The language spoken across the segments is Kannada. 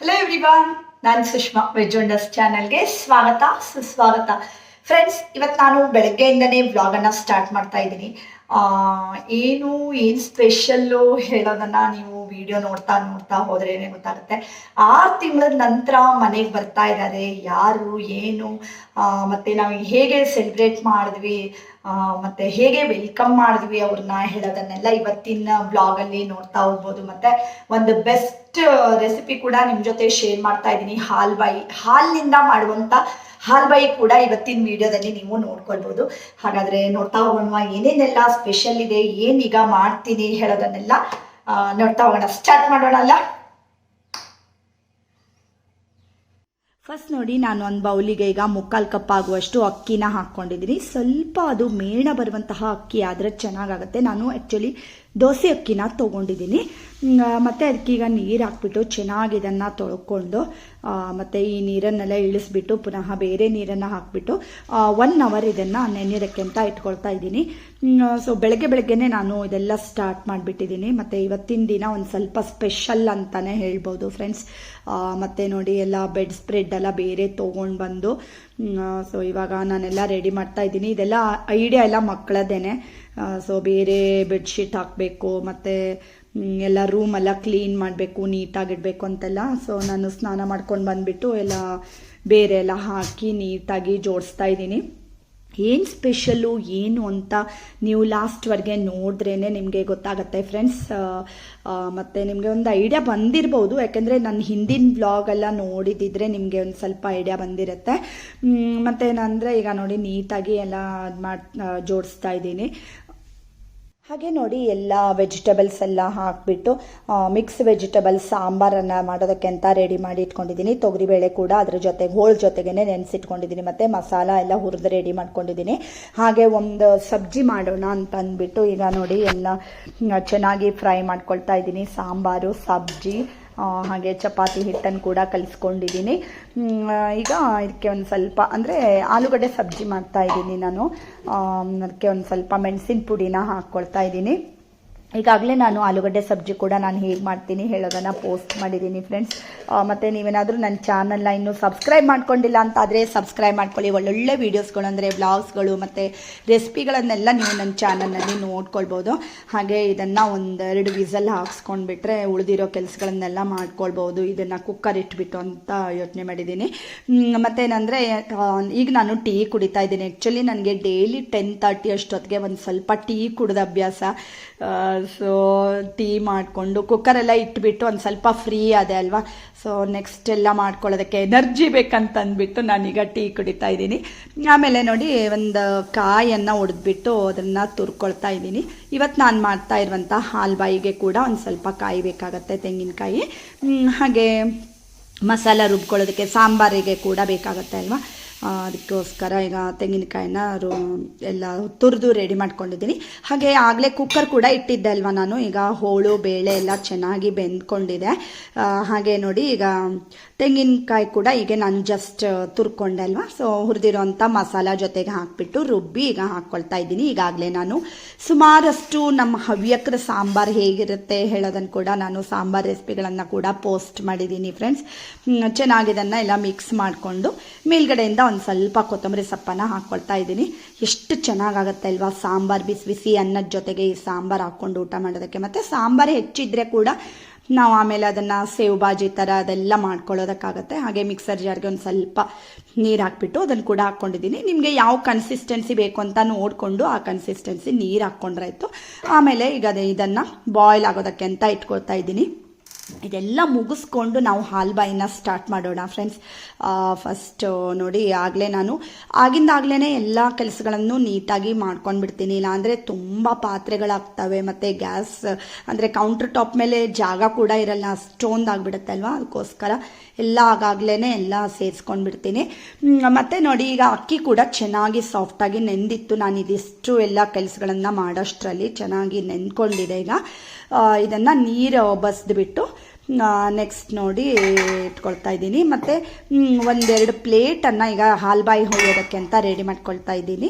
ಹಲೋ ಎವ್ರಿವಾನ್ ನಾನು ಸುಷ್ಮಾ ವೆಜ್ ವಂಡರ್ಸ್ ಚಾನಲ್ಗೆ ಸ್ವಾಗತ, ಸುಸ್ವಾಗತ. ಫ್ರೆಂಡ್ಸ್ ಇವತ್ತು ನಾನು ಬೆಳಗ್ಗೆಯಿಂದನೇ ವ್ಲಾಗನ್ನು ಸ್ಟಾರ್ಟ್ ಮಾಡ್ತಾ ಇದ್ದೀನಿ. ಏನು ಏನು ಸ್ಪೆಷಲ್ಲು ಹೇಳೋದನ್ನು ನೀವು ವಿಡಿಯೋ ನೋಡ್ತಾ ನೋಡ್ತಾ ಹೋದ್ರೇನೆ ಗೊತ್ತಾಗುತ್ತೆ. ಆರು ತಿಂಗಳ ನಂತರ ಮನೆಗೆ ಬರ್ತಾ ಇದ್ದಾರೆ ಯಾರು, ಏನು ಮತ್ತೆ ನಾವು ಹೇಗೆ ಸೆಲೆಬ್ರೇಟ್ ಮಾಡಿದ್ವಿ ಮತ್ತೆ ಹೇಗೆ ವೆಲ್ಕಮ್ ಮಾಡಿದ್ವಿ ಅವ್ರನ್ನ ಹೇಳೋದನ್ನೆಲ್ಲ ಇವತ್ತಿನ ಬ್ಲಾಗಲ್ಲಿ ನೋಡ್ತಾ ಹೋಗ್ಬೋದು. ಮತ್ತೆ ಒಂದು ಬೆಸ್ಟ್ ರೆಸಿಪಿ ಕೂಡ ನಿಮ್ಮ ಜೊತೆ ಶೇರ್ ಮಾಡ್ತಾ ಇದ್ದೀನಿ. ಹಾಲ್ ಬಾಯಿ, ಹಾಲಿನಿಂದ ಮಾಡುವಂಥ ಹಾಲ್ ಬಾಯಿ ಕೂಡ ಇವತ್ತಿನ ವಿಡಿಯೋದಲ್ಲಿ ನೀವು ನೋಡ್ಕೊಳ್ಬೋದು. ಹಾಗಾದ್ರೆ ನೋಡ್ತಾ ಹೋಗೋಣ ಏನೇನೆಲ್ಲ ಸ್ಪೆಷಲ್ ಇದೆ ಏನೀಗ ಮಾಡ್ತೀನಿ ಹೇಳೋದನ್ನೆಲ್ಲ ನೋಡ್ತಾ ಹೋಗೋಣ. ಸ್ಟಾರ್ಟ್ ಮಾಡೋಣ ಅಲ್ಲ? ಫಸ್ಟ್ ನೋಡಿ, ನಾನು ಒಂದು ಬೌಲಿಗೆ ಈಗ ಮುಕ್ಕಾಲು ಕಪ್ ಆಗುವಷ್ಟು ಅಕ್ಕಿನ ಹಾಕ್ಕೊಂಡಿದ್ದೀನಿ ಸ್ವಲ್ಪ ಅದು ಮೇಣ ಬರುವಂತಹ ಅಕ್ಕಿ ಆದರೆ ಚೆನ್ನಾಗಾಗುತ್ತೆ. ನಾನು ಆ್ಯಕ್ಚುಲಿ ದೋಸೆ ಅಕ್ಕಿನ ತೊಗೊಂಡಿದ್ದೀನಿ. ಮತ್ತು ಅದಕ್ಕೀಗ ನೀರು ಹಾಕ್ಬಿಟ್ಟು ಚೆನ್ನಾಗಿ ಇದನ್ನು ತೊಳ್ಕೊಂಡು ಮತ್ತು ಈ ನೀರನ್ನೆಲ್ಲ ಇಳಿಸ್ಬಿಟ್ಟು ಪುನಃ ಬೇರೆ ನೀರನ್ನು ಹಾಕ್ಬಿಟ್ಟು ಒನ್ ಅವರ್ ಇದನ್ನು ನೆನೆಯೋದಕ್ಕೆ ಅಂತ ಇಟ್ಕೊಳ್ತಾ ಇದ್ದೀನಿ. ಸೊ ಬೆಳಗ್ಗೆ ಬೆಳಗ್ಗೆನೆ ನಾನು ಇದೆಲ್ಲ ಸ್ಟಾರ್ಟ್ ಮಾಡಿಬಿಟ್ಟಿದ್ದೀನಿ. ಮತ್ತು ಇವತ್ತಿನ ದಿನ ಒಂದು ಸ್ವಲ್ಪ ಸ್ಪೆಷಲ್ ಅಂತಲೇ ಹೇಳ್ಬೋದು ಫ್ರೆಂಡ್ಸ್ ಮತ್ತು ನೋಡಿ ಎಲ್ಲ ಬೆಡ್ ಸ್ಪ್ರೆಡ್ ಎಲ್ಲ ಬೇರೆ ತೊಗೊಂಡು ಬಂದು ಸೊ ಇವಾಗ ನಾನೆಲ್ಲ ರೆಡಿ ಮಾಡ್ತಾ ಇದ್ದೀನಿ. ಇದೆಲ್ಲ ಐಡಿಯಾ ಎಲ್ಲ ಮಕ್ಕಳದ್ದೇನೆ ಸೊ ಬೇರೆ ಬೆಡ್ಶೀಟ್ ಹಾಕಬೇಕು, ಮತ್ತು ಎಲ್ಲ ರೂಮ್ ಎಲ್ಲ ಕ್ಲೀನ್ ಮಾಡಬೇಕು, ನೀಟಾಗಿಡಬೇಕು ಅಂತೆಲ್ಲ. ಸೊ ನಾನು ಸ್ನಾನ ಮಾಡ್ಕೊಂಡು ಬಂದುಬಿಟ್ಟು ಎಲ್ಲ ಬೇರೆ ಎಲ್ಲ ಹಾಕಿ ನೀಟಾಗಿ ಜೋಡಿಸ್ತಾ ಇದ್ದೀನಿ. ಏನು ಸ್ಪೆಷಲ್ಲು ಏನು ಅಂತ ನೀವು ಲಾಸ್ಟ್ವರೆಗೆ ನೋಡಿದ್ರೇ ನಿಮಗೆ ಗೊತ್ತಾಗುತ್ತೆ ಫ್ರೆಂಡ್ಸ್ ಮತ್ತು ನಿಮಗೆ ಒಂದು ಐಡಿಯಾ ಬಂದಿರ್ಬೋದು. ಯಾಕೆಂದರೆ ನನ್ನ ಹಿಂದಿನ ವ್ಲಾಗೆಲ್ಲ ನೋಡಿದಿದ್ರೆ ನಿಮಗೆ ಒಂದು ಸ್ವಲ್ಪ ಐಡಿಯಾ ಬಂದಿರುತ್ತೆ. ಮತ್ತು ಮತ್ತೇನಂದರೆ ಈಗ ನೋಡಿ ನೀಟಾಗಿ ಎಲ್ಲ ಮಾಡಿ ಜೋಡಿಸ್ತಾ ಇದ್ದೀನಿ. ಹಾಗೆ ನೋಡಿ ಎಲ್ಲ ವೆಜಿಟೇಬಲ್ಸ್ ಎಲ್ಲ ಹಾಕಿಬಿಟ್ಟು ಮಿಕ್ಸ್ ವೆಜಿಟೇಬಲ್ಸ್ ಸಾಂಬಾರನ್ನು ಮಾಡೋದಕ್ಕೆ ಅಂತ ರೆಡಿ ಮಾಡಿ ಇಟ್ಕೊಂಡಿದ್ದೀನಿ. ತೊಗರಿಬೇಳೆ ಕೂಡ ಅದ್ರ ಜೊತೆಗೆ ಹೋಳು ಜೊತೆಗೇ ನೆನೆಸಿಟ್ಕೊಂಡಿದ್ದೀನಿ ಮತ್ತು ಮಸಾಲ ಎಲ್ಲ ಹುರಿದು ರೆಡಿ ಮಾಡ್ಕೊಂಡಿದ್ದೀನಿ. ಹಾಗೆ ಒಂದು ಸಬ್ಜಿ ಮಾಡೋಣ ಅಂತ ಅಂದ್ಬಿಟ್ಟು ಈಗ ನೋಡಿ ಎಲ್ಲ ಚೆನ್ನಾಗಿ ಫ್ರೈ ಮಾಡ್ಕೊಳ್ತಾ ಇದ್ದೀನಿ. ಸಾಂಬಾರು, ಸಬ್ಜಿ ಹಾಗೆ ಚಪಾತಿ ಹಿಟ್ಟನ್ನು ಕೂಡ ಕಲಿಸ್ಕೊಂಡಿದ್ದೀನಿ. ಈಗ ಇದಕ್ಕೆ ಒಂದು ಸ್ವಲ್ಪ, ಅಂದರೆ ಆಲೂಗಡ್ಡೆ ಸಬ್ಜಿ ಮಾಡ್ತಾ ಇದ್ದೀನಿ ನಾನು. ಅದಕ್ಕೆ ಒಂದು ಸ್ವಲ್ಪ ಮೆಣಸಿನ ಪುಡಿನ ಹಾಕ್ಕೊಳ್ತಾ ಇದ್ದೀನಿ. ಈಗಾಗಲೇ ನಾನು ಆಲೂಗಡ್ಡೆ ಸಬ್ಜಿ ಕೂಡ ನಾನು ಹೇಗೆ ಮಾಡ್ತೀನಿ ಹೇಳೋದನ್ನು ಪೋಸ್ಟ್ ಮಾಡಿದ್ದೀನಿ ಫ್ರೆಂಡ್ಸ್ ಮತ್ತು ನೀವೇನಾದರೂ ನನ್ನ ಚಾನಲ್ನ ಇನ್ನೂ ಸಬ್ಸ್ಕ್ರೈಬ್ ಮಾಡ್ಕೊಂಡಿಲ್ಲ ಅಂತಾದರೆ ಸಬ್ಸ್ಕ್ರೈಬ್ ಮಾಡ್ಕೊಳ್ಳಿ. ಒಳ್ಳೊಳ್ಳೆ ವೀಡಿಯೋಸ್ಗಳು ಅಂದರೆ ಬ್ಲಾಗ್ಸ್ಗಳು ಮತ್ತು ರೆಸಿಪಿಗಳನ್ನೆಲ್ಲ ನೀವು ನನ್ನ ಚಾನಲ್ನಲ್ಲಿ ನೋಡ್ಕೊಳ್ಬೋದು. ಹಾಗೆ ಇದನ್ನು ಒಂದೆರಡು ವಿಸಲ್ ಹಾಕ್ಸ್ಕೊಂಡ್ಬಿಟ್ರೆ ಉಳಿದಿರೋ ಕೆಲಸಗಳನ್ನೆಲ್ಲ ಮಾಡ್ಕೊಳ್ಬೋದು. ಇದನ್ನು ಕುಕ್ಕರ್ ಇಟ್ಬಿಟ್ಟು ಅಂತ ಯೋಚನೆ ಮಾಡಿದ್ದೀನಿ. ಮತ್ತೇನಂದರೆ ಈಗ ನಾನು ಟೀ ಕುಡಿತಾ ಇದ್ದೀನಿ. ಆ್ಯಕ್ಚುಲಿ ನನಗೆ ಡೈಲಿ ಟೆನ್ ತರ್ಟಿ ಅಷ್ಟೊತ್ತಿಗೆ ಒಂದು ಸ್ವಲ್ಪ ಟೀ ಕುಡಿದ ಅಭ್ಯಾಸ ಸೊ ಟೀ ಮಾಡಿಕೊಂಡು ಕುಕ್ಕರೆಲ್ಲ ಇಟ್ಬಿಟ್ಟು ಒಂದು ಸ್ವಲ್ಪ ಫ್ರೀ ಅದೇ ಅಲ್ವಾ? ಸೊ ನೆಕ್ಸ್ಟ್ ಎಲ್ಲ ಮಾಡ್ಕೊಳ್ಳೋದಕ್ಕೆ ಎನರ್ಜಿ ಬೇಕಂತಂದ್ಬಿಟ್ಟು ನಾನೀಗ ಟೀ ಕುಡಿತಾ ಇದ್ದೀನಿ. ಆಮೇಲೆ ನೋಡಿ, ಒಂದು ಕಾಯನ್ನು ಹೊಡೆದ್ಬಿಟ್ಟು ಅದನ್ನು ತುರ್ಕೊಳ್ತಾ ಇದ್ದೀನಿ. ಇವತ್ತು ನಾನು ಮಾಡ್ತಾ ಇರುವಂಥ ಹಾಲ್ಬಾಯಿಗೆ ಕೂಡ ಒಂದು ಸ್ವಲ್ಪ ಕಾಯಿ ಬೇಕಾಗತ್ತೆ, ತೆಂಗಿನಕಾಯಿ. ಹಾಗೆ ಮಸಾಲ ರುಬ್ಕೊಳ್ಳೋದಕ್ಕೆ ಸಾಂಬಾರಿಗೆ ಕೂಡ ಬೇಕಾಗತ್ತೆ ಅಲ್ವಾ? ಅದಕ್ಕೋಸ್ಕರ ಈಗ ತೆಂಗಿನಕಾಯಿನ ರು, ಎಲ್ಲ ತುರಿದು ರೆಡಿ ಮಾಡ್ಕೊಂಡಿದ್ದೀನಿ. ಹಾಗೆ ಆಗಲೇ ಕುಕ್ಕರ್ ಕೂಡ ಇಟ್ಟಿದ್ದೆ ಅಲ್ವಾ ನಾನು, ಈಗ ಹೋಳು, ಬೇಳೆ ಎಲ್ಲ ಚೆನ್ನಾಗಿ ಬೆಂದ್ಕೊಂಡಿದೆ. ಹಾಗೆ ನೋಡಿ ಈಗ ತೆಂಗಿನಕಾಯಿ ಕೂಡ ಈಗ ನಾನು ಜಸ್ಟ್ ತುರ್ಕೊಂಡೆ ಅಲ್ವಾ? ಸೊ ಹುರಿದಿರೋಂಥ ಮಸಾಲ ಜೊತೆಗೆ ಹಾಕ್ಬಿಟ್ಟು ರುಬ್ಬಿ ಈಗ ಹಾಕ್ಕೊಳ್ತಾ ಇದ್ದೀನಿ. ಈಗಾಗಲೇ ನಾನು ಸುಮಾರಷ್ಟು ನಮ್ಮ ಹವ್ಯಕರ ಸಾಂಬಾರು ಹೇಗಿರುತ್ತೆ ಹೇಳೋದನ್ನು ಕೂಡ ನಾನು ಸಾಂಬಾರ್ ರೆಸಿಪಿಗಳನ್ನು ಕೂಡ ಪೋಸ್ಟ್ ಮಾಡಿದ್ದೀನಿ ಫ್ರೆಂಡ್ಸ್ ಚೆನ್ನಾಗಿ ಇದನ್ನು ಎಲ್ಲ ಮಿಕ್ಸ್ ಮಾಡಿಕೊಂಡು ಮೇಲ್ಗಡೆಯಿಂದ ಒಂದು ಸ್ವಲ್ಪ ಕೊತ್ತಂಬರಿ ಸೊಪ್ಪನ್ನು ಹಾಕ್ಕೊಳ್ತಾ ಇದ್ದೀನಿ. ಎಷ್ಟು ಚೆನ್ನಾಗಾಗತ್ತೆ ಅಲ್ವಾ ಸಾಂಬಾರು ಬಿಸಿ ಬಿಸಿ ಅನ್ನದ ಜೊತೆಗೆ ಈ ಸಾಂಬಾರು ಹಾಕ್ಕೊಂಡು ಊಟ ಮಾಡೋದಕ್ಕೆ. ಮತ್ತು ಸಾಂಬಾರು ಹೆಚ್ಚಿದ್ರೆ ಕೂಡ ನಾವು ಆಮೇಲೆ ಅದನ್ನು ಸೇವ್ ಬಾಜಿ ಥರ ಅದೆಲ್ಲ ಮಾಡ್ಕೊಳ್ಳೋದಕ್ಕಾಗತ್ತೆ. ಹಾಗೆ ಮಿಕ್ಸರ್ ಜಾರ್ಗೆ ಒಂದು ಸ್ವಲ್ಪ ನೀರು ಹಾಕ್ಬಿಟ್ಟು ಅದನ್ನು ಕೂಡ ಹಾಕ್ಕೊಂಡಿದ್ದೀನಿ. ನಿಮಗೆ ಯಾವ ಕನ್ಸಿಸ್ಟೆನ್ಸಿ ಬೇಕು ಅಂತ ನೋಡಿಕೊಂಡು ಆ ಕನ್ಸಿಸ್ಟೆನ್ಸಿ ನೀರು ಹಾಕ್ಕೊಂಡ್ರಾಯ್ತು ಆಮೇಲೆ ಈಗ ಅದೇ ಇದನ್ನು ಬಾಯ್ಲ್ ಆಗೋದಕ್ಕೆ ಅಂತ ಇಟ್ಕೊಳ್ತಾ ಇದ್ದೀನಿ. ಇದೆಲ್ಲ ಮುಗಿಸ್ಕೊಂಡು ನಾವು ಹಾಲ್ಬಾಯಿನ ಸ್ಟಾರ್ಟ್ ಮಾಡೋಣ ಫ್ರೆಂಡ್ಸ್ ಫಸ್ಟ್ ನೋಡಿ, ಆಗಲೇ ನಾನು ಆಗಿಂದಾಗಲೇ ಎಲ್ಲ ಕೆಲಸಗಳನ್ನು ನೀಟಾಗಿ ಮಾಡ್ಕೊಂಡು ಬಿಡ್ತೀನಿ ಇಲ್ಲಾಂದರೆ ತುಂಬ ಪಾತ್ರೆಗಳಾಗ್ತವೆ, ಮತ್ತು ಗ್ಯಾಸ್, ಅಂದರೆ ಕೌಂಟರ್ ಟಾಪ್ ಮೇಲೆ ಜಾಗ ಕೂಡ ಇರಲ್ಲ ಅಷ್ಟೊಂದಾಗ್ಬಿಡುತ್ತೆ ಅಲ್ವಾ? ಅದಕ್ಕೋಸ್ಕರ ಎಲ್ಲ ಆಗಾಗಲೇ ಎಲ್ಲ ಸೇರಿಸ್ಕೊಂಡು ಬಿಡ್ತೀನಿ ಮತ್ತು ನೋಡಿ, ಈಗ ಅಕ್ಕಿ ಕೂಡ ಚೆನ್ನಾಗಿ ಸಾಫ್ಟಾಗಿ ನೆಂದಿತ್ತು. ನಾನು ಇದಿಷ್ಟು ಎಲ್ಲ ಕೆಲಸಗಳನ್ನು ಮಾಡೋಷ್ಟರಲ್ಲಿ ಚೆನ್ನಾಗಿ ನೆಂದ್ಕೊಂಡಿದೆ ಈಗ. ಇದನ್ನು ನೀರು ಬಸ್ದುಬಿಟ್ಟು ನೆಕ್ಸ್ಟ್ ನೋಡಿ ಇಟ್ಕೊಳ್ತಾ ಇದ್ದೀನಿ. ಮತ್ತು ಒಂದೆರಡು ಪ್ಲೇಟನ್ನು ಈಗ ಹಾಲ್ಬಾಯಿ ಹೊಯ್ಯೋದಕ್ಕೆ ಅಂತ ರೆಡಿ ಮಾಡ್ಕೊಳ್ತಾ ಇದ್ದೀನಿ.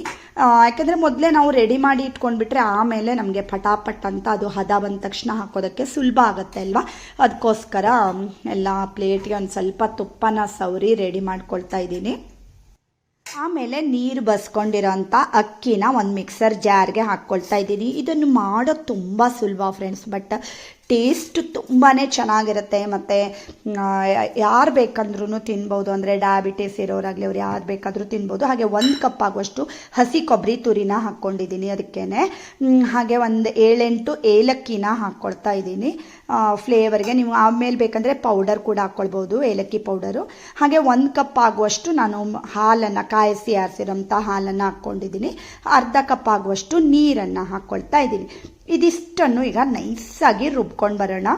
ಯಾಕೆಂದರೆ ಮೊದಲೇ ನಾವು ರೆಡಿ ಮಾಡಿ ಇಟ್ಕೊಂಡ್ಬಿಟ್ರೆ ಆಮೇಲೆ ನಮಗೆ ಪಟಾಪಟ್ ಅಂತ ಅದು ಹದ ಬಂದ ತಕ್ಷಣ ಹಾಕೋದಕ್ಕೆ ಸುಲಭ ಆಗುತ್ತೆ ಅಲ್ವಾ? ಅದಕ್ಕೋಸ್ಕರ ಎಲ್ಲ ಪ್ಲೇಟ್ಗೆ ಒಂದು ಸ್ವಲ್ಪ ತುಪ್ಪನ ಸವರಿ ರೆಡಿ ಮಾಡ್ಕೊಳ್ತಾ ಇದ್ದೀನಿ. ಆಮೇಲೆ ನೀರು ಬಸ್ಕೊಂಡಿರೋಂಥ ಅಕ್ಕಿನ ಒಂದು ಮಿಕ್ಸರ್ ಜಾರ್ಗೆ ಹಾಕ್ಕೊಳ್ತಾ ಇದ್ದೀನಿ. ಇದನ್ನು ಮಾಡೋದು ತುಂಬ ಸುಲಭ ಫ್ರೆಂಡ್ಸ್ ಬಟ್ ಟೇಸ್ಟ್ ತುಂಬಾ ಚೆನ್ನಾಗಿರುತ್ತೆ ಮತ್ತು ಯಾರು ಬೇಕಂದ್ರೂ ತಿನ್ಬೋದು. ಅಂದರೆ ಡಯಾಬಿಟಿಸ್ ಇರೋರಾಗಲಿ ಅವ್ರು ಯಾರು ಬೇಕಾದರೂ ತಿನ್ಬೋದು. ಹಾಗೆ ಒಂದು ಕಪ್ ಆಗುವಷ್ಟು ಹಸಿ ಕೊಬ್ಬರಿ ತುರಿನ ಹಾಕ್ಕೊಂಡಿದ್ದೀನಿ ಅದಕ್ಕೇ ಹಾಗೆ ಒಂದು ಏಳೆಂಟು ಏಲಕ್ಕಿನ ಹಾಕ್ಕೊಳ್ತಾ ಇದ್ದೀನಿ. ಫ್ಲೇವರ್ಗೆ ನೀವು ಆಮೇಲೆ ಬೇಕಂದರೆ ಪೌಡರ್ ಕೂಡ ಹಾಕ್ಕೊಳ್ಬೋದು ಏಲಕ್ಕಿ ಪೌಡರು ಹಾಗೆ ಒಂದು ಕಪ್ ಆಗುವಷ್ಟು ನಾನು ಹಾಲನ್ನು, ಕಾಯಿಸಿ ಆರಿಸಿರೋಂಥ ಹಾಲನ್ನು ಹಾಕ್ಕೊಂಡಿದ್ದೀನಿ ಅರ್ಧ ಕಪ್ ಆಗುವಷ್ಟು ನೀರನ್ನು ಹಾಕ್ಕೊಳ್ತಾ ಇದ್ದೀನಿ. ಇದಿಷ್ಟನ್ನು ಈಗ ನೈಸಾಗಿ ರುಬ್ಕೊಂಡು ಬರೋಣ.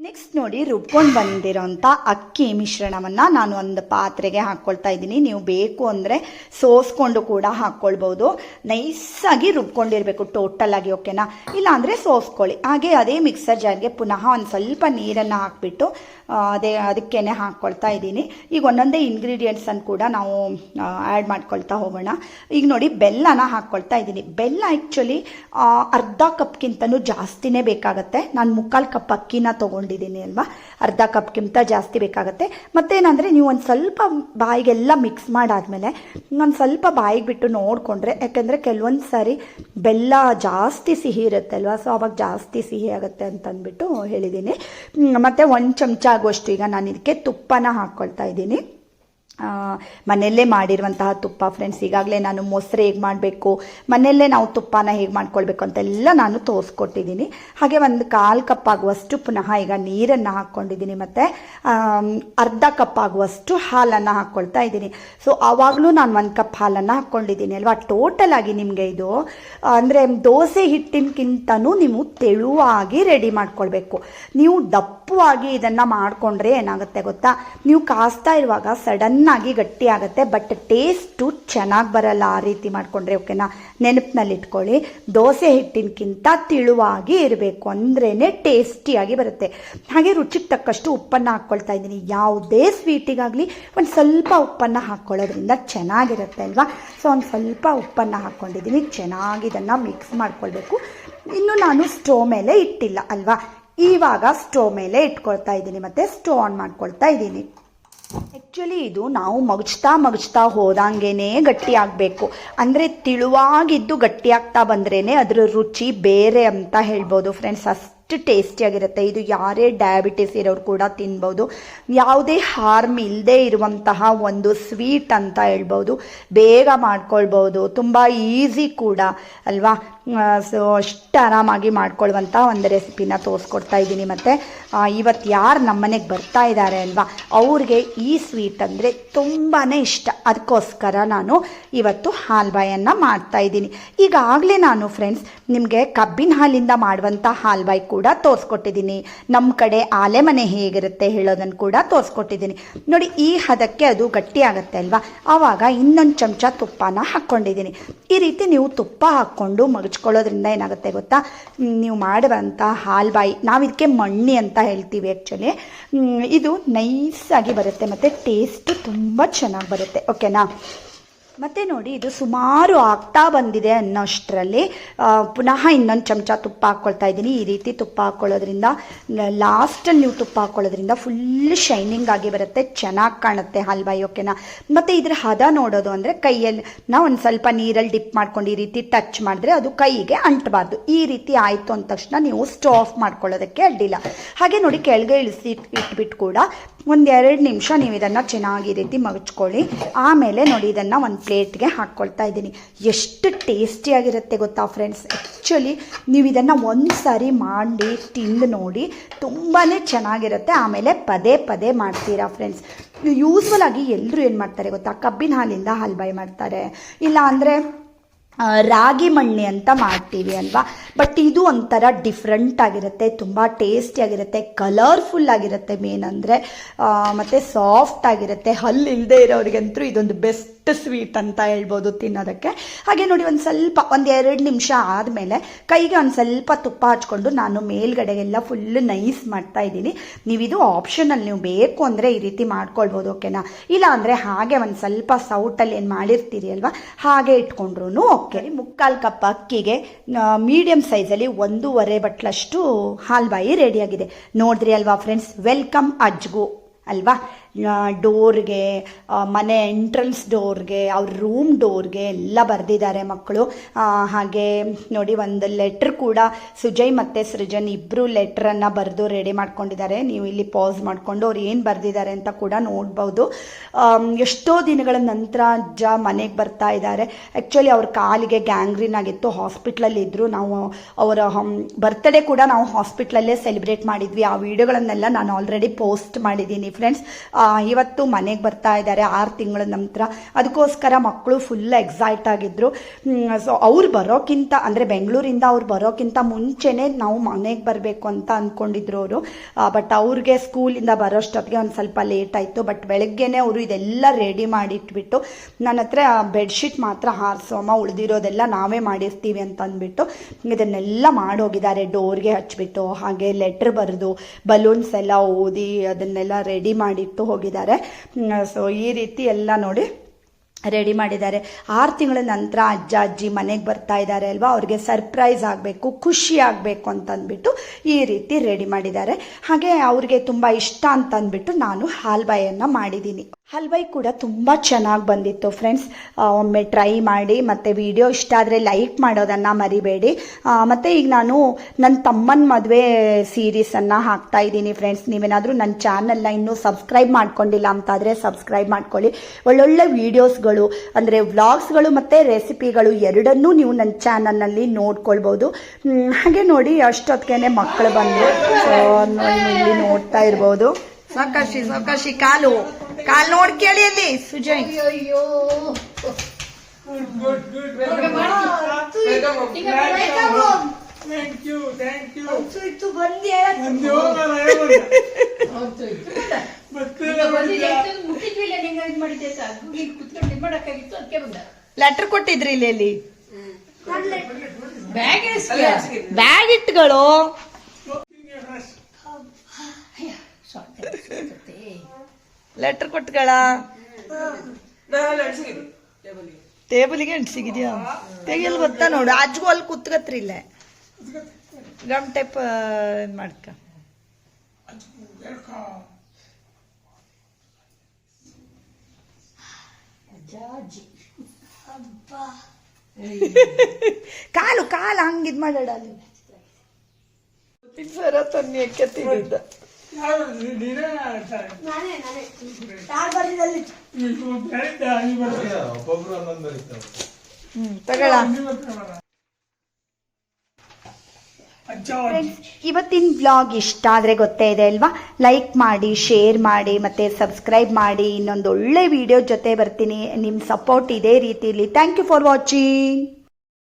ನೆಕ್ಸ್ಟ್ ನೋಡಿ ರುಬ್ಕೊಂಡು ಬಂದಿರೋಂಥ ಅಕ್ಕಿ ಮಿಶ್ರಣವನ್ನು ನಾನು ಒಂದು ಪಾತ್ರೆಗೆ ಹಾಕ್ಕೊಳ್ತಾ ಇದ್ದೀನಿ. ನೀವು ಬೇಕು ಅಂದರೆ ಸೋಸ್ಕೊಂಡು ಕೂಡ ಹಾಕ್ಕೊಳ್ಬೋದು ನೈಸಾಗಿ ರುಬ್ಕೊಂಡಿರಬೇಕು ಟೋಟಲ್ ಆಗಿ ಓಕೆನಾ ಇಲ್ಲಾಂದರೆ ಸೋಸ್ಕೊಳ್ಳಿ. ಹಾಗೆ ಅದೇ ಮಿಕ್ಸರ್ ಜಾರ್ಗೆ ಪುನಃ ಒಂದು ಸ್ವಲ್ಪ ನೀರನ್ನು ಹಾಕ್ಬಿಟ್ಟು ಅದೇ ಅದಕ್ಕೇ ಹಾಕ್ಕೊಳ್ತಾ ಇದ್ದೀನಿ. ಈಗ ಒಂದೊಂದೇ ಇಂಗ್ರೀಡಿಯೆಂಟ್ಸನ್ನು ಕೂಡ ನಾವು ಆ್ಯಡ್ ಮಾಡ್ಕೊಳ್ತಾ ಹೋಗೋಣ. ಈಗ ನೋಡಿ, ಬೆಲ್ಲನ ಹಾಕ್ಕೊಳ್ತಾ ಇದ್ದೀನಿ. ಬೆಲ್ಲ ಆ್ಯಕ್ಚುಲಿ ಅರ್ಧ ಕಪ್ಗಿಂತನೂ ಜಾಸ್ತಿನೇ ಬೇಕಾಗತ್ತೆ. ನಾನು ಮುಕ್ಕಾಲು ಕಪ್ ಅಕ್ಕಿನ ತೊಗೊಂಡಿದ್ದೀನಿ ಅಲ್ವಾ? ಅರ್ಧ ಕಪ್ಗಿಂತ ಜಾಸ್ತಿ ಬೇಕಾಗತ್ತೆ. ಮತ್ತೇನಂದರೆ, ನೀವು ಒಂದು ಸ್ವಲ್ಪ ಬಾಯಿಗೆಲ್ಲ ಮಿಕ್ಸ್ ಮಾಡಾದಮೇಲೆ, ಒಂದು ಸ್ವಲ್ಪ ಬಾಯಿಗೆ ಬಿಟ್ಟು ನೋಡಿಕೊಂಡ್ರೆ, ಯಾಕೆಂದರೆ ಕೆಲವೊಂದು ಸಾರಿ ಬೆಲ್ಲ ಜಾಸ್ತಿ ಸಿಹಿ ಇರುತ್ತೆ ಅಲ್ವಾ? ಸೊ ಅವಾಗ ಜಾಸ್ತಿ ಸಿಹಿ ಆಗುತ್ತೆ ಅಂತ ಅಂದ್ಬಿಟ್ಟು ಹೇಳಿದ್ದೀನಿ ಮತ್ತೆ ಒಂದು ಚಮಚ ಆಗುವಷ್ಟು ಈಗ ನಾನು ಇದಕ್ಕೆ ತುಪ್ಪನ ಹಾಕ್ಕೊಳ್ತಾ ಇದ್ದೀನಿ. ಮನೆಯಲ್ಲೇ ಮಾಡಿರುವಂತಹ ತುಪ್ಪ ಫ್ರೆಂಡ್ಸ್ ಈಗಾಗಲೇ ನಾನು ಮೊಸರು ಹೇಗೆ ಮಾಡಬೇಕು, ಮನೆಯಲ್ಲೇ ನಾವು ತುಪ್ಪನ ಹೇಗೆ ಮಾಡ್ಕೊಳ್ಬೇಕು ಅಂತೆಲ್ಲ ನಾನು ತೋರಿಸ್ಕೊಟ್ಟಿದ್ದೀನಿ. ಹಾಗೆ ಒಂದು ಕಾಲು ಕಪ್ ಆಗುವಷ್ಟು ಪುನಃ ಈಗ ನೀರನ್ನು ಹಾಕ್ಕೊಂಡಿದ್ದೀನಿ ಮತ್ತು ಅರ್ಧ ಕಪ್ ಆಗುವಷ್ಟು ಹಾಲನ್ನು ಹಾಕ್ಕೊಳ್ತಾ ಇದ್ದೀನಿ. ಸೊ ಆವಾಗಲೂ ನಾನು ಒಂದು ಕಪ್ ಹಾಲನ್ನು ಹಾಕ್ಕೊಂಡಿದ್ದೀನಿ ಅಲ್ವಾ? ಟೋಟಲ್ ಆಗಿ ನಿಮಗೆ ಇದು, ಅಂದರೆ ದೋಸೆ ಹಿಟ್ಟಿನಕ್ಕಿಂತನೂ ನೀವು ತೆಳುವಾಗಿ ರೆಡಿ ಮಾಡ್ಕೊಳ್ಬೇಕು. ನೀವು ದಪ್ಪವಾಗಿ ಇದನ್ನು ಮಾಡಿಕೊಂಡ್ರೆ ಏನಾಗುತ್ತೆ ಗೊತ್ತಾ? ನೀವು ಕಾಸ್ತಾ ಇರುವಾಗ ಸಡನ್ನಾಗಿ ಗಟ್ಟಿ ಆಗುತ್ತೆ ಬಟ್ ಟೇಸ್ಟು ಚೆನ್ನಾಗಿ ಬರಲ್ಲ ಆ ರೀತಿ ಮಾಡಿಕೊಂಡ್ರೆ ಓಕೆನಾ ನೆನಪಿನಲ್ಲಿ ಇಟ್ಕೊಳ್ಳಿ ದೋಸೆ ಹಿಟ್ಟಿನಕ್ಕಿಂತ ತಿಳುವಾಗಿ ಇರಬೇಕು ಅಂದ್ರೇ ಟೇಸ್ಟಿಯಾಗಿ ಬರುತ್ತೆ. ಹಾಗೆ ರುಚಿಗೆ ತಕ್ಕಷ್ಟು ಉಪ್ಪನ್ನು ಹಾಕ್ಕೊಳ್ತಾ ಇದ್ದೀನಿ. ಯಾವುದೇ ಸ್ವೀಟಿಗಾಗಲಿ ಒಂದು ಸ್ವಲ್ಪ ಉಪ್ಪನ್ನು ಹಾಕ್ಕೊಳ್ಳೋದ್ರಿಂದ ಚೆನ್ನಾಗಿರುತ್ತೆ ಅಲ್ವಾ? ಸೊ ಒಂದು ಸ್ವಲ್ಪ ಉಪ್ಪನ್ನು ಹಾಕ್ಕೊಂಡಿದ್ದೀನಿ. ಚೆನ್ನಾಗಿ ಇದನ್ನು ಮಿಕ್ಸ್ ಮಾಡ್ಕೊಳ್ಬೇಕು. ಇನ್ನು ನಾನು ಸ್ಟೋವ್ ಮೇಲೆ ಇಟ್ಟಿಲ್ಲ ಅಲ್ವಾ? ಇವಾಗ ಸ್ಟೋವ್ ಮೇಲೆ ಇಟ್ಕೊಳ್ತಾ ಇದ್ದೀನಿ, ಮತ್ತು ಸ್ಟೋ ಆನ್ ಮಾಡ್ಕೊಳ್ತಾ ಇದ್ದೀನಿ. ಆ್ಯಕ್ಚುಲಿ ಇದು ನಾವು ಮಗಚ್ತಾ ಮಗಚ್ತಾ ಹೋದಂಗೆ ಗಟ್ಟಿ ಆಗಬೇಕು ಅಂದರೆ ತಿಳುವಾಗಿದ್ದು ಗಟ್ಟಿ ಆಗ್ತಾ ಬಂದ್ರೇ ಅದರ ರುಚಿ ಬೇರೆ ಅಂತ ಹೇಳ್ಬೋದು ಫ್ರೆಂಡ್ಸ್ ಅಷ್ಟು ಟೇಸ್ಟಿಯಾಗಿರುತ್ತೆ ಇದು ಯಾರೇ ಡಯಾಬಿಟಿಸ್ ಇರೋರು ಕೂಡ ತಿನ್ಬೋದು. ಯಾವುದೇ ಹಾರ್ಮ್ ಇಲ್ಲದೆ ಇರುವಂತಹ ಒಂದು ಸ್ವೀಟ್ ಅಂತ ಹೇಳ್ಬೋದು. ಬೇಗ ಮಾಡ್ಕೊಳ್ಬೋದು. ತುಂಬ ಈಸಿ ಕೂಡ, ಅಲ್ವಾ? ಸೊ, ಅಷ್ಟು ಆರಾಮಾಗಿ ಮಾಡ್ಕೊಳ್ಳುವಂಥ ಒಂದು ರೆಸಿಪಿನ ತೋರಿಸ್ಕೊಡ್ತಾ ಇದ್ದೀನಿ ಮತ್ತು ಇವತ್ತು ಯಾರು ನಮ್ಮನೆಗೆ ಬರ್ತಾ ಇದ್ದಾರೆ ಅಲ್ವಾ, ಅವ್ರಿಗೆ ಈ ಸ್ವೀಟ್ ಅಂದರೆ ತುಂಬಾ ಇಷ್ಟ. ಅದಕ್ಕೋಸ್ಕರ ನಾನು ಇವತ್ತು ಹಾಲ್ಬಾಯನ್ನು ಮಾಡ್ತಾ ಇದ್ದೀನಿ. ಈಗಾಗಲೇ ನಾನು ಫ್ರೆಂಡ್ಸ್ ನಿಮಗೆ ಕಬ್ಬಿನ ಹಾಲಿಂದ ಮಾಡುವಂಥ ಹಾಲ್ಬಾಯಿ ಕೂಡ ತೋರಿಸ್ಕೊಟ್ಟಿದ್ದೀನಿ. ನಮ್ಮ ಕಡೆ ಆಲೆ ಮನೆ ಹೇಗಿರುತ್ತೆ ಹೇಳೋದನ್ನು ಕೂಡ ತೋರಿಸ್ಕೊಟ್ಟಿದ್ದೀನಿ. ನೋಡಿ, ಈ ಹದಕ್ಕೆ ಅದು ಗಟ್ಟಿ ಆಗುತ್ತೆ ಅಲ್ವಾ, ಆವಾಗ ಇನ್ನೊಂದು ಚಮಚ ತುಪ್ಪನ ಹಾಕ್ಕೊಂಡಿದ್ದೀನಿ. ಈ ರೀತಿ ನೀವು ತುಪ್ಪ ಹಾಕ್ಕೊಂಡು ಮಗಚ್ಕೊಳ್ಳೋದ್ರಿಂದ ಏನಾಗುತ್ತೆ ಗೊತ್ತಾ? ನೀವು ಮಾಡುವಂಥ ಹಾಲ್ಬಾಯಿ ನಾವು ಇದಕ್ಕೆ ಮಣ್ಣಿ ಅಂತ ಹೇಳ್ತೀವಿ ಆ್ಯಕ್ಚುಲಿ ಇದು ನೈಸಾಗಿ ಬರುತ್ತೆ ಮತ್ತು ಟೇಸ್ಟು ತುಂಬ ಚೆನ್ನಾಗಿ ಬರುತ್ತೆ ಓಕೆನಾ ಮತ್ತೆ ನೋಡಿ, ಇದು ಸುಮಾರು ಆಗ್ತಾ ಬಂದಿದೆ ಅನ್ನೋಷ್ಟರಲ್ಲಿ. ಪುನಃ ಇನ್ನೊಂದು ಚಮಚ ತುಪ್ಪ ಹಾಕ್ಕೊಳ್ತಾ ಇದ್ದೀನಿ. ಈ ರೀತಿ ತುಪ್ಪ ಹಾಕ್ಕೊಳ್ಳೋದ್ರಿಂದ ಲಾಸ್ಟಲ್ಲಿ ನೀವು ತುಪ್ಪ ಹಾಕ್ಕೊಳ್ಳೋದ್ರಿಂದ ಫುಲ್ ಶೈನಿಂಗ್ ಆಗಿ ಬರುತ್ತೆ, ಚೆನ್ನಾಗಿ ಕಾಣುತ್ತೆ ಹಲ್ವಾಯಿ ಓಕೆನಾ? ಮತ್ತು ಇದ್ರ ಹದ ನೋಡೋದು ಅಂದರೆ ಕೈಯಲ್ಲಿ, ನಾವು ಒಂದು ಸ್ವಲ್ಪ ನೀರಲ್ಲಿ ಡಿಪ್ ಮಾಡ್ಕೊಂಡು ಈ ರೀತಿ ಟಚ್ ಮಾಡಿದ್ರೆ ಅದು ಕೈಗೆ ಅಂಟಬಾರ್ದು. ಈ ರೀತಿ ಆಯಿತು ಅಂದ ತಕ್ಷಣ ನೀವು ಸ್ಟವ್ ಆಫ್ ಮಾಡ್ಕೊಳ್ಳೋದಕ್ಕೆ ಅಡ್ಡಿಲ್ಲ. ಹಾಗೆ ನೋಡಿ, ಕೆಳಗೆ ಇಳಿಸಿ ಇಟ್- ಇಟ್ಬಿಟ್ಟು ಕೂಡ ಒಂದೆರಡು ನಿಮಿಷ ನೀವು ಇದನ್ನು ಚೆನ್ನಾಗಿ ರೀತಿ ಮಗಚ್ಕೊಳ್ಳಿ. ಆಮೇಲೆ ನೋಡಿ, ಇದನ್ನು ಒಂದು ಪ್ಲೇಟ್ಗೆ ಹಾಕ್ಕೊಳ್ತಾ ಇದ್ದೀನಿ. ಎಷ್ಟು ಟೇಸ್ಟಿಯಾಗಿರುತ್ತೆ ಗೊತ್ತಾ ಫ್ರೆಂಡ್ಸ್ ಆ್ಯಕ್ಚುಲಿ ನೀವು ಇದನ್ನು ಒಂದು ಸಾರಿ ಮಾಡಿ, ತಿಂದು ನೋಡಿ ತುಂಬಾ ಚೆನ್ನಾಗಿರುತ್ತೆ. ಆಮೇಲೆ ಪದೇ ಪದೇ ಮಾಡ್ತೀರಾ ಫ್ರೆಂಡ್ಸ್ ಯೂಸ್ವಲ್ ಆಗಿ ಎಲ್ಲರೂ ಏನು ಮಾಡ್ತಾರೆ ಗೊತ್ತಾ? ಕಬ್ಬಿನ ಹಾಲಿಂದ ಹಲ್ಬಾಯ್ ಮಾಡ್ತಾರೆ. ಇಲ್ಲ ಅಂದರೆ ರಾಗಿ ಮಣ್ಣೆ ಅಂತ ಮಾಡ್ತೀವಿ ಅಲ್ವಾ? ಬಟ್ ಇದು ಒಂಥರ ಡಿಫ್ರೆಂಟ್ ಆಗಿರುತ್ತೆ, ತುಂಬ ಟೇಸ್ಟಿಯಾಗಿರುತ್ತೆ ಕಲರ್ಫುಲ್ ಆಗಿರುತ್ತೆ ಮೇನ್ ಅಂದರೆ. ಮತ್ತು ಸಾಫ್ಟ್ ಆಗಿರುತ್ತೆ. ಹಲ್ಲು ಇಲ್ಲದೆ ಇರೋರಿಗಂತೂ ಇದೊಂದು ಬೆಸ್ಟ್ ಸ್ವೀಟ್ ಅಂತ ಹೇಳ್ಬೋದು ತಿನ್ನೋದಕ್ಕೆ. ಹಾಗೆ ನೋಡಿ ಒಂದು ಸ್ವಲ್ಪ, ಒಂದು ಎರಡು ನಿಮಿಷ ಆದಮೇಲೆ ಕೈಗೆ ಒಂದು ಸ್ವಲ್ಪ ತುಪ್ಪ ಹಚ್ಕೊಂಡು ನಾನು ಮೇಲ್ಗಡೆಗೆಲ್ಲ ಫುಲ್ ನೈಸ್ ಮಾಡ್ತಾ ಇದ್ದೀನಿ. ನೀವಿದು ಆಪ್ಷನಲ್ ನೀವು ಬೇಕು ಅಂದರೆ ಈ ರೀತಿ ಮಾಡ್ಕೊಳ್ಬೋದು ಓಕೆನಾ ಇಲ್ಲ ಅಂದರೆ ಹಾಗೆ ಒಂದು ಸ್ವಲ್ಪ ಸೌಟಲ್ಲಿ ಏನು ಮಾಡಿರ್ತೀರಿ ಅಲ್ವಾ? ಹಾಗೆ ಇಟ್ಕೊಂಡ್ರು ಓಕೆ ಮುಕ್ಕಾಲು ಕಪ್ ಅಕ್ಕಿಗೆ ಮೀಡಿಯಮ್ ಸೈಜಲ್ಲಿ ಒಂದೂವರೆ ಬಟ್ಲಷ್ಟು ಹಾಲ್ಬಾಯಿ ರೆಡಿಯಾಗಿದೆ ನೋಡಿದ್ರಿ ಅಲ್ವಾ ಫ್ರೆಂಡ್ಸ್ ವೆಲ್ಕಮ್ ಅಜ್ಗು ಅಲ್ವಾ? ಡೋರ್ಗೆ ಮನೆ ಎಂಟ್ರೆನ್ಸ್ ಡೋರ್ಗೆ ಅವ್ರ ರೂಮ್ ಡೋರ್ಗೆ ಎಲ್ಲ ಬರೆದಿದ್ದಾರೆ ಮಕ್ಕಳು. ಹಾಗೆ ನೋಡಿ ಒಂದು ಲೆಟ್ರ್ ಕೂಡ ಸುಜಯ್ ಮತ್ತು ಸೃಜನ್ ಇಬ್ಬರು ಲೆಟ್ರನ್ನು ಬರೆದು ರೆಡಿ ಮಾಡ್ಕೊಂಡಿದ್ದಾರೆ. ನೀವು ಇಲ್ಲಿ ಪಾಸ್ ಮಾಡಿಕೊಂಡು ಅವ್ರು ಏನು ಬರೆದಿದ್ದಾರೆ ಅಂತ ಕೂಡ ನೋಡ್ಬೋದು. ಎಷ್ಟೋ ದಿನಗಳ ನಂತರ ಅಜ್ಜ ಮನೆಗೆ ಬರ್ತಾ ಇದ್ದಾರೆ. ಆ್ಯಕ್ಚುಲಿ ಅವ್ರ ಕಾಲಿಗೆ ಗ್ಯಾಂಗ್ರೀನ್ ಆಗಿತ್ತು. ಹಾಸ್ಪಿಟ್ಲಲ್ಲಿ ಇದ್ದರು ನಾವು ಅವರ ಬರ್ತ್ಡೇ ಕೂಡ ನಾವು ಹಾಸ್ಪಿಟ್ಲಲ್ಲೇ ಸೆಲೆಬ್ರೇಟ್ ಮಾಡಿದ್ವಿ. ಆ ವಿಡಿಯೋಗಳನ್ನೆಲ್ಲ ನಾನು ಆಲ್ರೆಡಿ ಪೋಸ್ಟ್ ಮಾಡಿದ್ದೀನಿ ಫ್ರೆಂಡ್ಸ್ ಇವತ್ತು ಮನೆಗೆ ಬರ್ತಾ ಇದ್ದಾರೆ ಆರು ತಿಂಗಳ ನಂತರ. ಅದಕ್ಕೋಸ್ಕರ ಮಕ್ಕಳು ಫುಲ್ ಎಕ್ಸೈಟ್ ಆಗಿದ್ರು. ಸೊ ಅವ್ರು ಬರೋಕ್ಕಿಂತ ಅಂದರೆ ಬೆಂಗಳೂರಿಂದ ಅವ್ರು ಬರೋಕ್ಕಿಂತ ಮುಂಚೆನೇ ನಾವು ಮನೆಗೆ ಬರಬೇಕು ಅಂತ ಅಂದ್ಕೊಂಡಿದ್ರು ಅವರು. ಬಟ್ ಅವ್ರಿಗೆ ಸ್ಕೂಲಿಂದ ಬರೋಷ್ಟೊತ್ತಿಗೆ ಒಂದು ಸ್ವಲ್ಪ ಲೇಟ್ ಆಯಿತು. ಬಟ್ ಬೆಳಗ್ಗೆನೇ ಅವರು ಇದೆಲ್ಲ ರೆಡಿ ಮಾಡಿಟ್ಬಿಟ್ಟು ನನ್ನ ಹತ್ರ ಬೆಡ್ಶೀಟ್ ಮಾತ್ರ ಹಾರಿಸೋಮ ಉಳಿದಿರೋದೆಲ್ಲ ನಾವೇ ಮಾಡಿರ್ತೀವಿ ಅಂತ ಅಂದ್ಬಿಟ್ಟು, ಇದನ್ನೆಲ್ಲ ಮಾಡೋಗಿದ್ದಾರೆ. ಡೋರ್ಗೆ ಹಚ್ಚಿಬಿಟ್ಟು ಹಾಗೆ ಲೆಟ್ರ್ ಬರೆದು ಬಲೂನ್ಸ್ ಎಲ್ಲ ಓದಿ, ಅದನ್ನೆಲ್ಲ ರೆಡಿ ಮಾಡಿಟ್ಟು ಹೋಗಿದ್ದಾರೆ. ಸೊ ಈ ರೀತಿ ಎಲ್ಲ ನೋಡಿ ರೆಡಿ ಮಾಡಿದ್ದಾರೆ. ಆರು ತಿಂಗಳ ನಂತರ ಅಜ್ಜ, ಅಜ್ಜಿ ಮನೆಗೆ ಬರ್ತಾ ಇದ್ದಾರೆ ಅಲ್ವಾ? ಅವ್ರಿಗೆ ಸರ್ಪ್ರೈಸ್ ಆಗಬೇಕು, ಖುಷಿ ಆಗಬೇಕು ಅಂತ ಅಂದ್ಬಿಟ್ಟು ಈ ರೀತಿ ರೆಡಿ ಮಾಡಿದ್ದಾರೆ. ಹಾಗೆ ಅವ್ರಿಗೆ ತುಂಬ ಇಷ್ಟ ಅಂತ ಅಂದ್ಬಿಟ್ಟು ನಾನು ಹಾಲ್ಬಾಯನ್ನು ಮಾಡಿದ್ದೀನಿ. ಹಲ್ವಾಯಿ ಕೂಡ ತುಂಬ ಚೆನ್ನಾಗಿ ಬಂದಿತ್ತು ಫ್ರೆಂಡ್ಸ್ ಒಮ್ಮೆ ಟ್ರೈ ಮಾಡಿ, ಮತ್ತು ವಿಡಿಯೋ ಇಷ್ಟ ಆದರೆ ಲೈಕ್ ಮಾಡೋದನ್ನು ಮರಿಬೇಡಿ. ಮತ್ತು ಈಗ ನಾನು ನನ್ನ ತಮ್ಮನ ಮದುವೆ ಸೀರೀಸನ್ನು ಹಾಕ್ತಾ ಇದ್ದೀನಿ ಫ್ರೆಂಡ್ಸ್ ನೀವೇನಾದರೂ ನನ್ನ ಚಾನಲ್ನ ಇನ್ನೂ ಸಬ್ಸ್ಕ್ರೈಬ್ ಮಾಡ್ಕೊಂಡಿಲ್ಲ ಅಂತಾದರೆ ಸಬ್ಸ್ಕ್ರೈಬ್ ಮಾಡ್ಕೊಳ್ಳಿ. ಒಳ್ಳೊಳ್ಳೆ ವೀಡಿಯೋಸ್ಗಳು ಅಂದರೆ ವ್ಲಾಗ್ಸ್ಗಳು ಮತ್ತು ರೆಸಿಪಿಗಳು ಎರಡನ್ನೂ ನೀವು ನನ್ನ ಚಾನಲ್ನಲ್ಲಿ ನೋಡ್ಕೊಳ್ಬೋದು. ಹಾಗೆ ನೋಡಿ ಅಷ್ಟೊತ್ತಿಗೆ ಮಕ್ಕಳು ಬಂದು ಇಲ್ಲಿ ನೋಡ್ತಾ ಇರ್ಬೋದು. ಸಾಕಾಶಿ ಸಾಕಾಶಿ ಕಾಲು. ಕಾಲು ನೋಡಿ ಕೇಳಿ ಅಲ್ಲಿ ಸುಜಯ್. ಅಯ್ಯೋ ಲೆಟರ್ ಕೊಟ್ಟಿದ್ರಿ ಇಲ್ಲಿ ಅಲ್ಲಿ. ಬ್ಯಾಗ್ ಇಟ್ಗಳು ಲೆಟರ್ ಕೊಟ್ಗಳ ಟೇಬಲ್ಗೆ ಅಂಟಿಸಿಗಿದ್ಯಾ ತೆಗಿಲ್ ಗೊತ್ತಾ ನೋಡು. ಅಜ್ಗೂ ಅಲ್ಲಿ ಕುತ್ಕತ್ರಿ ಇಲ್ಲೇ. ಗಮ್ ಟೈಪ್ ಮಾಡ್ಕ. ಕಾಲು ಕಾಲು ಹಂಗಿದ್ ಇದ್ ಮಾಡಾಡ ಅಲ್ಲಿ. ಸರ ತನ್ನಿ ಯಾರು ನೀ- ನೀನೇ ಆಡ್ತಾರೆ. ನೀವು ಹೇಳಿದ್ದ, ನೀವು ಬರ್ತೀರಾ? ಒಬ್ಬೊಬ್ರು ಒಂದೊಂದು ಇರ್ತಾರೆ ಹ್ಮ್ ತಗೊಳ ನೀವು ಬರ್ತೀರಾ? ಇವತ್ತಿನ ಬ್ಲಾಗ್ ಇಷ್ಟ ಆದರೆ ಗೊತ್ತೇ ಇದೆ ಅಲ್ವಾ? ಲೈಕ್ ಮಾಡಿ ಶೇರ್ ಮಾಡಿ ಮತ್ತೆ ಸಬ್ಸ್ಕ್ರೈಬ್ ಮಾಡಿ. ಇನ್ನೊಂದು ಒಳ್ಳೆ ವಿಡಿಯೋ ಜೊತೆ ಬರ್ತೀನಿ. ನಿಮ್ಮ ಸಪೋರ್ಟ್ ಇದೇ ರೀತಿಲಿ. Thank you for watching